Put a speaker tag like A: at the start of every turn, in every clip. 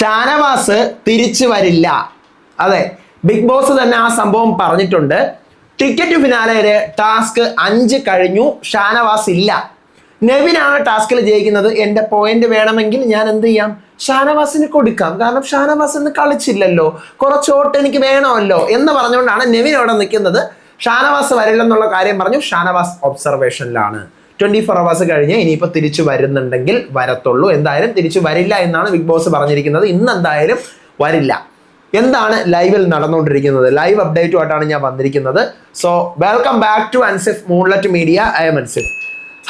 A: ഷാനവാസ് തിരിച്ചു വരില്ല. അതെ ബിഗ് ബോസ് തന്നെ ആ സംഭവം പറഞ്ഞിട്ടുണ്ട്. ടിക്കറ്റ് ഫിനാലയിൽ ടാസ്ക് അഞ്ച് കഴിഞ്ഞു ഷാനവാസ് ഇല്ല. നെവിനാണ് ടാസ്കിൽ ജയിക്കുന്നത്. എന്റെ പോയിന്റ് വേണമെങ്കിൽ ഞാൻ എന്ത് ചെയ്യാം? ഷാനവാസിന് കൊടുക്കാം. കാരണം ഷാനവാസ് ഇന്ന് കളിച്ചില്ലല്ലോ. കുറച്ചോട്ട് എനിക്ക് വേണമല്ലോ എന്ന് പറഞ്ഞുകൊണ്ടാണ് നെവിൻ അവിടെ നിൽക്കുന്നത്. ഷാനവാസ് വരില്ലെന്നുള്ള കാര്യം പറഞ്ഞു. ഷാനവാസ് ഒബ്സർവേഷനിലാണ് ട്വന്റി ഫോർ അവേഴ്സ് കഴിഞ്ഞ് ഇനിയിപ്പോൾ തിരിച്ചു വരുന്നുണ്ടെങ്കിൽ വരത്തുള്ളൂ. എന്തായാലും തിരിച്ചു വരില്ല എന്നാണ് ബിഗ് ബോസ് പറഞ്ഞിരിക്കുന്നത്. ഇന്ന് എന്തായാലും വരില്ല. എന്താണ് ലൈവിൽ നടന്നുകൊണ്ടിരിക്കുന്നത്? ലൈവ് അപ്ഡേറ്റുമായിട്ടാണ് ഞാൻ വന്നിരിക്കുന്നത്. So welcome back to Ansif moonlit media I'm Ansif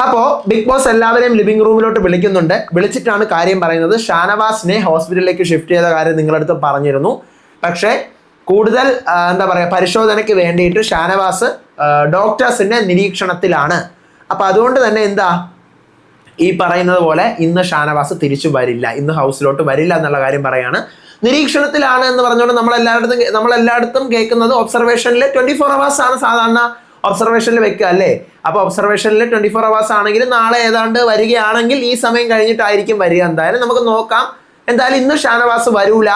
A: അപ്പോൾ ബിഗ് ബോസ് എല്ലാവരെയും ലിവിംഗ് റൂമിലോട്ട് വിളിക്കുന്നുണ്ട്. വിളിച്ചിട്ടാണ് കാര്യം പറയുന്നത്. ഷാനവാസിനെ ഹോസ്പിറ്റലിലേക്ക് ഷിഫ്റ്റ് ചെയ്ത കാര്യം നിങ്ങളടുത്ത് പറഞ്ഞിരുന്നു. പക്ഷേ കൂടുതൽ എന്താ പറയുക പരിശോധനയ്ക്ക് വേണ്ടിയിട്ട് ഷാനവാസ് ഡോക്ടേഴ്സിന്റെ നിരീക്ഷണത്തിലാണ്. അപ്പൊ അതുകൊണ്ട് തന്നെ എന്താ? ഈ പറയുന്നത് പോലെ ഇന്ന് ഷാനവാസ് തിരിച്ചു വരില്ല ഇന്ന് ഹൗസിലോട്ട് വരില്ല എന്നുള്ള കാര്യം പറയാണ്. നിരീക്ഷണത്തിലാണ് എന്ന് പറഞ്ഞുകൊണ്ട് നമ്മൾ എല്ലായിടത്തും നമ്മൾ എല്ലായിടത്തും കേൾക്കുന്നത് ഒബ്സർവേഷനിൽ ട്വന്റി ഫോർ അവേഴ്സ് ആണ് സാധാരണ ഒബ്സർവേഷനിൽ വെക്കുക അല്ലേ? അപ്പൊ ഒബ്സർവേഷനിൽ ട്വന്റി ഫോർ അവേഴ്സ് ആണെങ്കിൽ നാളെ ഏതാണ്ട് വരികയാണെങ്കിൽ ഈ സമയം കഴിഞ്ഞിട്ടായിരിക്കും വരിക. എന്തായാലും നമുക്ക് നോക്കാം. എന്തായാലും ഇന്ന് ഷാനവാസ് വരൂല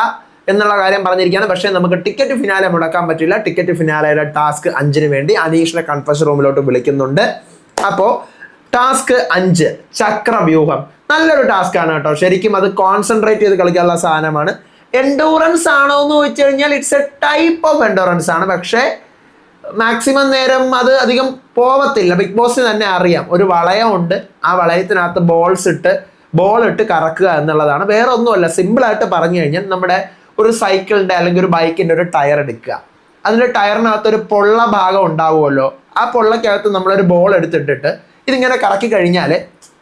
A: എന്നുള്ള കാര്യം പറഞ്ഞിരിക്കുകയാണ്. പക്ഷേ നമുക്ക് ടിക്കറ്റ് ഫിനാലെ മുടക്കാൻ പറ്റില്ല. ടിക്കറ്റ് ഫിനാലയുടെ ടാസ്ക് അഞ്ചിന് വേണ്ടി അനീഷിനെ കൺഫസ് റൂമിലോട്ട് വിളിക്കുന്നുണ്ട്. അപ്പോൾ ടാസ്ക് അഞ്ച് ചക്രവ്യൂഹം. നല്ലൊരു ടാസ്ക് ആണ് കേട്ടോ. ശരിക്കും അത് കോൺസെൻട്രേറ്റ് ചെയ്ത് കളിക്കാനുള്ള സാധനമാണ്. എൻഡോറൻസ് ആണോ എന്ന് ചോദിച്ചു കഴിഞ്ഞാൽ it's a type of endurance ആണ്. പക്ഷേ മാക്സിമം നേരം അത് അധികം പോവത്തില്ല. ബിഗ് ബോസിന് തന്നെ അറിയാം. ഒരു വളയമുണ്ട് ആ വളയത്തിനകത്ത് ബോൾസ് ഇട്ട് ബോൾ ഇട്ട് കറക്കുക എന്നുള്ളതാണ്. വേറെ ഒന്നുമല്ല സിമ്പിളായിട്ട് പറഞ്ഞു കഴിഞ്ഞാൽ നമ്മുടെ ഒരു സൈക്കിളിന്റെ അല്ലെങ്കിൽ ഒരു ബൈക്കിന്റെ ഒരു ടയർ എടുക്കുക. അതിന്റെ ടയറിനകത്ത് ഒരു പൊള്ള ഭാഗം ഉണ്ടാവുമല്ലോ. ആ പൊള്ളക്കകത്ത് നമ്മളൊരു ബോൾ എടുത്തിട്ടിട്ട് ഇതിങ്ങനെ കറക്കി കഴിഞ്ഞാൽ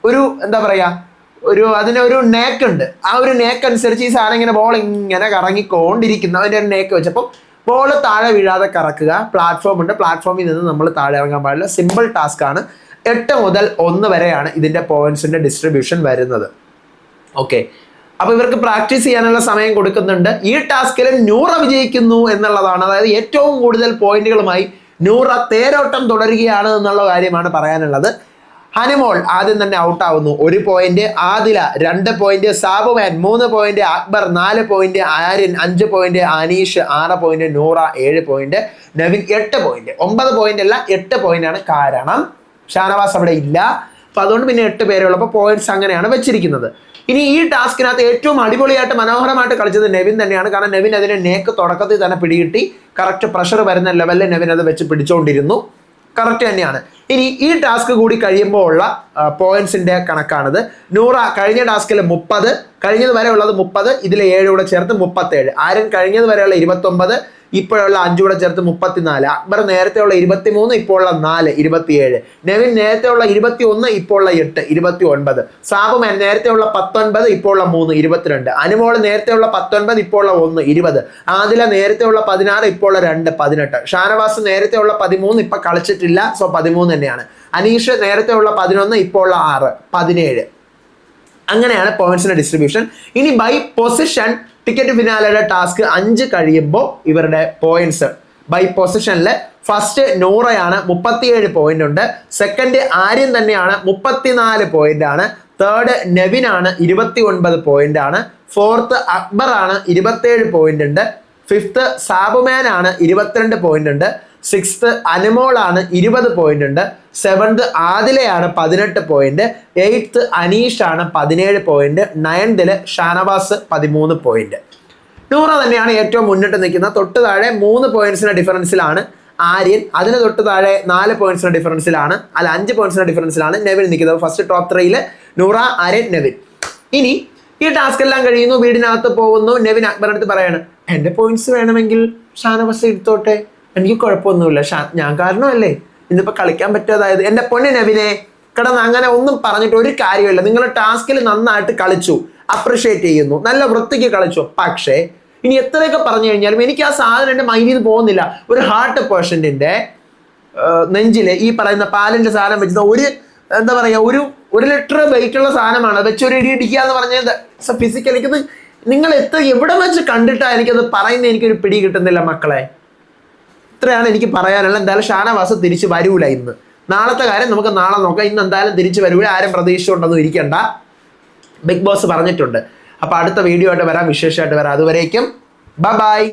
A: ഒരു എന്താ പറയുക ഒരു അതിനൊരു നേക്ക് ഉണ്ട്. ആ ഒരു നേക്ക് അനുസരിച്ച് ഈ സാധനം ഇങ്ങനെ ബോൾ ഇങ്ങനെ കറങ്ങിക്കൊണ്ടിരിക്കുന്നു. അതിന്റെ ഒരു നേക്ക് വെച്ചപ്പോൾ ബോൾ താഴെ വീഴാതെ കറക്കുക. പ്ലാറ്റ്ഫോം ഉണ്ട്. പ്ലാറ്റ്ഫോമിൽ നിന്ന് നമ്മൾ താഴെ ഇറങ്ങാൻ പാടില്ല. സിമ്പിൾ ടാസ്ക് ആണ്. എട്ട് മുതൽ ഒന്ന് വരെയാണ് ഇതിന്റെ പോയിന്റ്സിന്റെ ഡിസ്ട്രിബ്യൂഷൻ വരുന്നത്. ഓക്കെ അപ്പോൾ ഇവർക്ക് പ്രാക്ടീസ് ചെയ്യാനുള്ള സമയം കൊടുക്കുന്നുണ്ട്. ഈ ടാസ്കിൽ നൂറ വിജയിക്കുന്നു എന്നുള്ളതാണ്. അതായത് ഏറ്റവും കൂടുതൽ പോയിന്റുകളുമായി നൂറ തേരോട്ടം തുടരുകയാണ് എന്നുള്ള കാര്യമാണ് പറയാനുള്ളത്. ഹനിമോൾ ആദ്യം തന്നെ ഔട്ട് ആവുന്നു ഒരു പോയിന്റ് ആദില രണ്ട് പോയിന്റ് സാബുമാൻ മൂന്ന് പോയിന്റ് അക്ബർ നാല് പോയിന്റ് ആര്യൻ അഞ്ച് പോയിന്റ് അനീഷ് ആറ് പോയിന്റ് നൂറ ഏഴ് പോയിന്റ് നവീൻ എട്ട് പോയിന്റ് ഒമ്പത് പോയിന്റ് അല്ല എട്ട് പോയിന്റ് ആണ് കാരണം. ഷാനവാസ് അവിടെ ഇല്ല. അപ്പൊ അതുകൊണ്ട് പിന്നെ എട്ട് പേരുള്ളപ്പോൾ പോയിന്റ്സ് അങ്ങനെയാണ് വെച്ചിരിക്കുന്നത്. ഇനി ഈ ടാസ്കിനകത്ത് ഏറ്റവും അടിപൊളിയായിട്ട് മനോഹരമായിട്ട് കളിച്ചത് നെവിൻ തന്നെയാണ്. കാരണം നെവിൻ അതിനെ നേക്ക് തുടക്കത്തിൽ തന്നെ പിടികിട്ടി. കറക്റ്റ് പ്രഷർ വരുന്ന ലെവലിൽ നെവിൻ അത് വെച്ച് പിടിച്ചുകൊണ്ടിരുന്നു കറക്റ്റ് തന്നെയാണ്. ഇനി ഈ ടാസ്ക് കൂടി കഴിയുമ്പോൾ ഉള്ള പോയിന്റ്സിന്റെ കണക്കാണിത്. നൂറ കഴിഞ്ഞ ടാസ്കിൽ മുപ്പത്. കഴിഞ്ഞത് വരെ ഉള്ളത് മുപ്പത്. ഇതിൽ ഏഴ് കൂടെ ചേർത്ത് മുപ്പത്തേഴ്. ആരും കഴിഞ്ഞത് വരെയുള്ള ഇരുപത്തൊമ്പത്. ഇപ്പോഴുള്ള അഞ്ചുകൂടെ ചേർത്ത് മുപ്പത്തിനാല്. അക്ബർ നേരത്തെ ഉള്ള ഇരുപത്തിമൂന്ന് ഇപ്പോൾ ഉള്ള നാല് ഇരുപത്തിയേഴ്. നെവിൻ നേരത്തെ ഉള്ള ഇരുപത്തി ഒന്ന് ഇപ്പോൾ ഉള്ള എട്ട് ഇരുപത്തി ഒൻപത് സാബുമാൻ നേരത്തെ ഉള്ള പത്തൊൻപത് ഇപ്പോൾ ഉള്ള മൂന്ന് ഇരുപത്തിരണ്ട്. അനുമോൾ നേരത്തെ ഉള്ള പത്തൊൻപത് ഇപ്പോൾ ഉള്ള ഒന്ന് ഇരുപത്. ആദില നേരത്തെ ഉള്ള പതിനാറ് ഇപ്പോൾ ഉള്ള രണ്ട് പതിനെട്ട്. ഷാനവാസ് നേരത്തെ ഉള്ള പതിമൂന്ന് ഇപ്പൊ കളിച്ചിട്ടില്ല സോ പതിമൂന്ന് തന്നെയാണ്. അനീഷ് നേരത്തെ ഉള്ള പതിനൊന്ന് ഇപ്പോൾ ഉള്ള ആറ് പതിനേഴ്. അങ്ങനെയാണ് പോയിന്റ്സിന്റെ ഡിസ്ട്രിബ്യൂഷൻ ഇനി ബൈ പൊസിഷൻ ടിക്കറ്റ് ഫിനാലയുടെ ടാസ്ക് അഞ്ച് കഴിയുമ്പോൾ ഇവരുടെ പോയിന്റ്സ് ബൈ പൊസിഷനിൽ ഫസ്റ്റ് നൂറയാണ് മുപ്പത്തിയേഴ് പോയിന്റ് ഉണ്ട്. സെക്കൻഡ് ആര്യൻ തന്നെയാണ് മുപ്പത്തിനാല് പോയിന്റ് ആണ്. തേർഡ് നെവിൻ ആണ് ഇരുപത്തി ഒൻപത് പോയിന്റ് ആണ്. ഫോർത്ത് അക്ബർ ആണ് ഇരുപത്തേഴ് പോയിന്റ് ഉണ്ട്. ഫിഫ്ത്ത് സാബുമാൻ ആണ് ഇരുപത്തിരണ്ട് പോയിന്റ് ഉണ്ട്. സിക്സ്ത് അനുമോളാണ് ഇരുപത് പോയിന്റ് ഉണ്ട് സെവൻത് ആദിലയാണ് പതിനെട്ട് പോയിന്റ്. എയ്ത്ത് അനീഷ് ആണ് പതിനേഴ് പോയിന്റ്. നയൻതിൽ ഷാനവാസ് പതിമൂന്ന് പോയിന്റ്. നൂറ തന്നെയാണ് ഏറ്റവും മുന്നിട്ട് നിൽക്കുന്നത്. തൊട്ട് താഴെ മൂന്ന് പോയിന്റ്സിന്റെ ഡിഫറൻസിലാണ് ആര്യൻ. അതിന് തൊട്ട് താഴെ നാല് പോയിന്റ്സിന്റെ ഡിഫറൻസിലാണ്. അല്ല അഞ്ച് പോയിന്റ്സിന്റെ ഡിഫറൻസിലാണ് നെവിൻ നിൽക്കുന്നത്. ഫസ്റ്റ് ടോപ്പ് ത്രീയിൽ നൂറ ആര്യൻ നെവിൻ. ഇനി ഈ ടാസ്ക് എല്ലാം കഴിയുന്നു. വീടിനകത്ത് പോകുന്നു. നെവിൻ അക്ബർ അടുത്ത് പറയാണ് എന്റെ പോയിന്റ്സ് വേണമെങ്കിൽ ഷാനവാസ് എടുത്തോട്ടെ? എനിക്ക് കുഴപ്പമൊന്നുമില്ല. ഷാ ഞാൻ കാരണമല്ലേ? ഇന്നിപ്പോൾ കളിക്കാൻ പറ്റാതായത്. എന്റെ പൊന്നെ നെവിനെ കിടന്ന് അങ്ങനെ ഒന്നും പറഞ്ഞിട്ട് ഒരു കാര്യമില്ല നിങ്ങൾ ടാസ്കിൽ നന്നായിട്ട് കളിച്ചു അപ്രിഷ്യേറ്റ് ചെയ്യുന്നു നല്ല വൃത്തിക്ക് കളിച്ചു. പക്ഷേ ഇനി എത്രയൊക്കെ പറഞ്ഞു കഴിഞ്ഞാലും എനിക്ക് ആ സാധനം എന്റെ മൈൻഡിൽ നിന്ന് പോകുന്നില്ല. ഒരു ഹാർട്ട് പേഷ്യന്റിന്റെ നെഞ്ചിൽ ഈ പറയുന്ന പാലിന്റെ സാധനം വെച്ചത് ഒരു എന്താ പറയുക ഒരു ഒരു ലിറ്റർ വെയിറ്റുള്ള സാധനമാണ്. വെച്ച് ഒരു ഇടി ഇടിക്കുക എന്ന് പറഞ്ഞത് ഫിസിക്കൽ എനിക്കത് നിങ്ങൾ എത്ര എവിടെ വെച്ച് കണ്ടിട്ടാണ് എനിക്കത് പറയുന്നത് എനിക്കൊരു പിടി കിട്ടുന്നില്ല മക്കളെ. ഇത്രയാണ് എനിക്ക് പറയാനുള്ളത്. എന്തായാലും ഷാനവാസ് തിരിച്ചു വരൂല ഇന്ന്. നാളത്തെ കാര്യം നമുക്ക് നാളെ നോക്കാം. ഇന്ന് എന്തായാലും തിരിച്ചു വരൂല. ആരും പ്രതീക്ഷിച്ചുകൊണ്ടൊന്നും ഇരിക്കണ്ട. ബിഗ് ബോസ് പറഞ്ഞിട്ടുണ്ട്. അപ്പൊ അടുത്ത വീഡിയോ ആയിട്ട് വരാം. വിശേഷമായിട്ട് വരാം. അതുവരേക്കും. ബൈ